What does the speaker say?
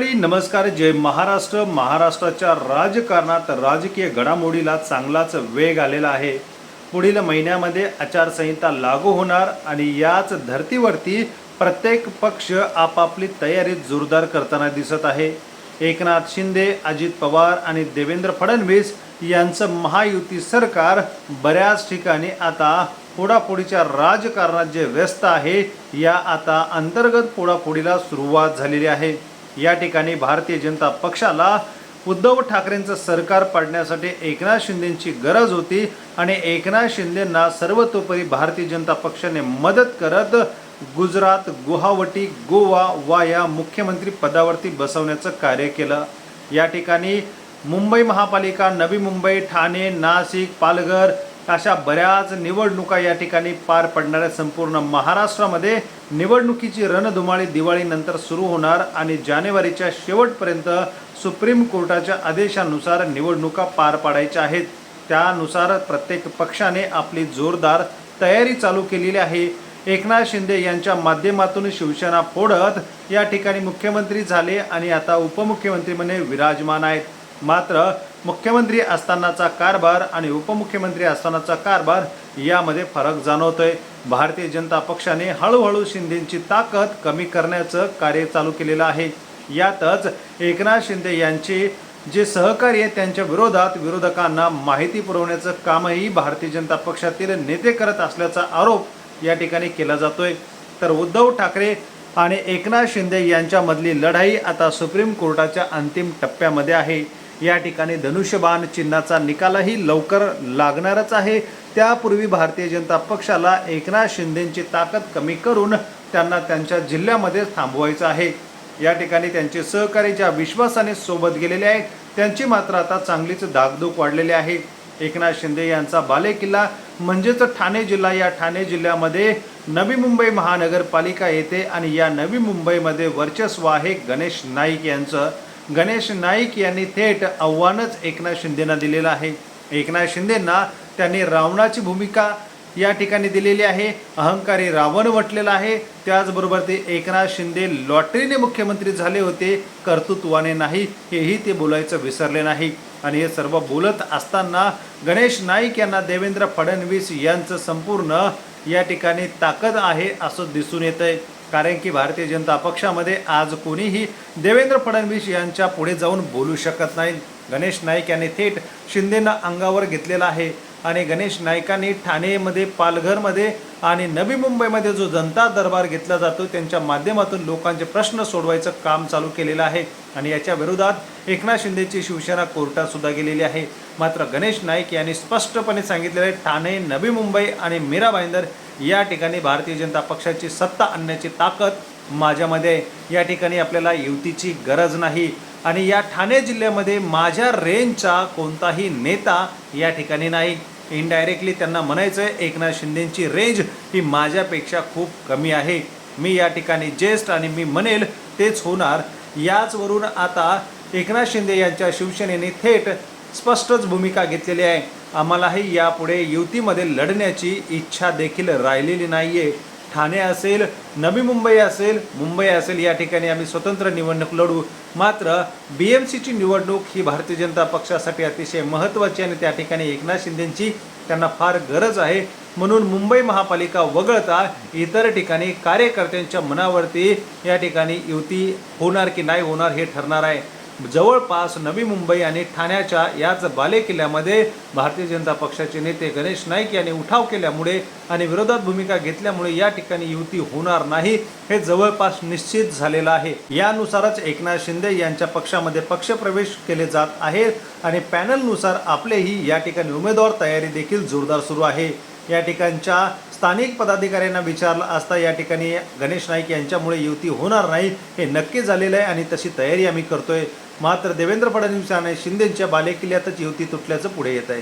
मंडळी नमस्कार. जय महाराष्ट्र. महाराष्ट्राच्या राजकारणात राजकीय घडामोडीला चांगलाच वेग आलेला आहे. पुढील महिन्यामध्ये आचारसंहिता लागू होणार आणि याच धर्तीवरती प्रत्येक पक्ष आपापली तयारी जोरदार करताना दिसत आहे. एकनाथ शिंदे अजित पवार आणि देवेंद्र फडणवीस यांचं महायुती सरकार बऱ्याच ठिकाणी आता फोडाफोडीच्या राजकारणात जे व्यस्त आहे या आता अंतर्गत फोडाफोडीला सुरुवात झालेली आहे. या ठिकाणी भारतीय जनता पक्षाला उद्धव ठाकरेंचं सरकार पाडण्यासाठी एकनाथ शिंदेची गरज होती आणि एकनाथ शिंदेंना सर्वतोपरी भारतीय जनता पक्षाने मदत करत गुजरात गुवाहाटी गोवा वा या मुख्यमंत्री पदावरती बसवण्याचं कार्य केलं. या ठिकाणी मुंबई महापालिका नवी मुंबई ठाणे नाशिक पालघर अशा बऱ्याच निवडणुका या ठिकाणी पार पडणाऱ्या संपूर्ण महाराष्ट्रामध्ये निवडणुकीची रणधुमाळी दिवाळीनंतर सुरू होणार आणि जानेवारीच्या शेवटपर्यंत सुप्रीम कोर्टाच्या आदेशानुसार निवडणुका पार पाडायच्या आहेत. त्यानुसार प्रत्येक पक्षाने आपली जोरदार तयारी चालू केलेली आहे. एकनाथ शिंदे यांच्या माध्यमातून शिवसेना फोडत या ठिकाणी मुख्यमंत्री झाले आणि आता उपमुख्यमंत्री म्हणे विराजमान आहेत. मात्र मुख्यमंत्री असतानाचा कारभार आणि उपमुख्यमंत्री असतानाचा कारभार यामध्ये फरक जाणवतोय. भारतीय जनता पक्षाने हळूहळू शिंदेची ताकद कमी करण्याचं कार्य चालू केलेलं आहे. यातच एकनाथ शिंदे यांचे जे सहकारी त्यांच्या विरोधात विरोधकांना माहिती पुरवण्याचं कामही भारतीय जनता पक्षातील नेते करत असल्याचा आरोप या ठिकाणी केला जातोय. तर उद्धव ठाकरे आणि एकनाथ शिंदे यांच्यामधली लढाई आता सुप्रीम कोर्टाच्या अंतिम टप्प्यामध्ये आहे. या ठिकाणी धनुष्यबाण चिन्हाचा निकालही लवकर लागणारच आहे. त्यापूर्वी भारतीय जनता पक्षाला एकनाथ शिंदेची ताकद कमी करून त्यांना त्यांच्या जिल्ह्यामध्ये थांबवायचं आहे. या ठिकाणी त्यांचे सहकारी ज्या विश्वासाने सोबत गेलेले आहेत त्यांची मात्र आता चांगलीच धाकधूक वाढलेली आहे. एकनाथ शिंदे यांचा बालेकिल्ला म्हणजेच ठाणे जिल्हा या ठाणे जिल्ह्यामध्ये नवी मुंबई महानगरपालिका येते आणि या नवी मुंबईमध्ये वर्चस्व आहे गणेश नाईक यांचं. गणेश नाईक यांनी थेट आव्हानच एकनाथ शिंदेना दिलेलं आहे. एकनाथ शिंदेंना त्यांनी रावणाची भूमिका या ठिकाणी दिलेली आहे. अहंकारी रावण म्हटलेला आहे. त्याचबरोबर ते एकनाथ शिंदे लॉटरीने मुख्यमंत्री झाले होते. कर्तृत्वाने नाही हेही ते बोलायचं विसरले नाही. आणि हे सर्व बोलत असताना गणेश नाईक यांना देवेंद्र फडणवीस यांचं संपूर्ण या ठिकाणी ताकद आहे असं दिसून येतं आहे कारण की भारतीय जनता पक्षामध्ये आज कोणीही देवेंद्र फडणवीस यांच्या पुढे जाऊन बोलू शकत नाही. गणेश नाईक यांनी थेट शिंदेना अंगावर घेतलेला आहे आणि गणेश नाईकांनी ठाणेमध्ये पालघरमध्ये आणि नवी मुंबईमध्ये जो जनता दरबार घेतला जातो त्यांच्या माध्यमातून लोकांचे प्रश्न सोडवायचं काम चालू केलेलं आहे आणि याच्या विरोधात एकनाथ शिंदेची शिवसेना कोर्टात सुद्धा गेलेली आहे. मात्र गणेश नाईक यांनी स्पष्टपणे सांगितलेलं आहे ठाणे नवी मुंबई आणि मीरा भाईंदर या ठिकाणी भारतीय जनता पक्षाची सत्ता आणण्याची ताकद माझ्यामध्ये. या ठिकाणी आपल्याला युतीची गरज नाही. आणि या ठाणे जिल्ह्यामध्ये माझ्या रेंजचा कोणताही नेता या ठिकाणी नाही. इनडायरेक्टली त्यांना म्हणायचं आहे एकनाथ शिंदेंची रेंज ही माझ्यापेक्षा खूप कमी आहे. मी या ठिकाणी ज्येष्ठ आणि मी म्हणेल तेच होणार. याचवरून आता एकनाथ शिंदे यांच्या शिवसेनेने थेट स्पष्टच भूमिका घेतलेली आहे. आम्हालाही यापुढे युतीमध्ये लढण्याची इच्छा देखील राहिलेली नाही आहे ठाणे असेल नवी मुंबई असेल मुंबई असेल या ठिकाणी आम्ही स्वतंत्र निवडणूक लढू. मात्र बी एम सीची निवडणूक ही भारतीय जनता पक्षासाठी अतिशय महत्त्वाची आणि त्या ठिकाणी एकनाथ शिंदेंची त्यांना फार गरज आहे. म्हणून मुंबई महापालिका वगळता इतर ठिकाणी कार्यकर्त्यांच्या मनावरती या ठिकाणी युती होणार की नाही होणार हे ठरणार आहे. जवळपास नवी मुंबई आणि ठाण्याच्या याच बालेकिल्ल्यामध्ये भारतीय जनता पक्षाचे नेते गणेश नाईक यांनी उठाव केल्यामुळे आणि विरोधात भूमिका घेतल्यामुळे या ठिकाणी युती होणार नाही हे जवळपास निश्चित झालेलं आहे. यानुसारच एकनाथ शिंदे यांच्या पक्षामध्ये पक्षप्रवेश केले जात आहेत आणि पॅनलनुसार आपलेही या ठिकाणी उमेदवार तयारी देखील जोरदार सुरू आहे. या ठिकाणच्या स्थानिक पदाधिकाऱ्यांना विचारलं असता या ठिकाणी गणेश नाईक यांच्यामुळे युती होणार नाही हे नक्की झालेलं आहे आणि तशी तयारी आम्ही करतोय. मात्र देवेंद्र फडणवीस आणि शिंदेच्या बालेकिल्ल्यातच युती तुटल्याचं पुढे येत आहे.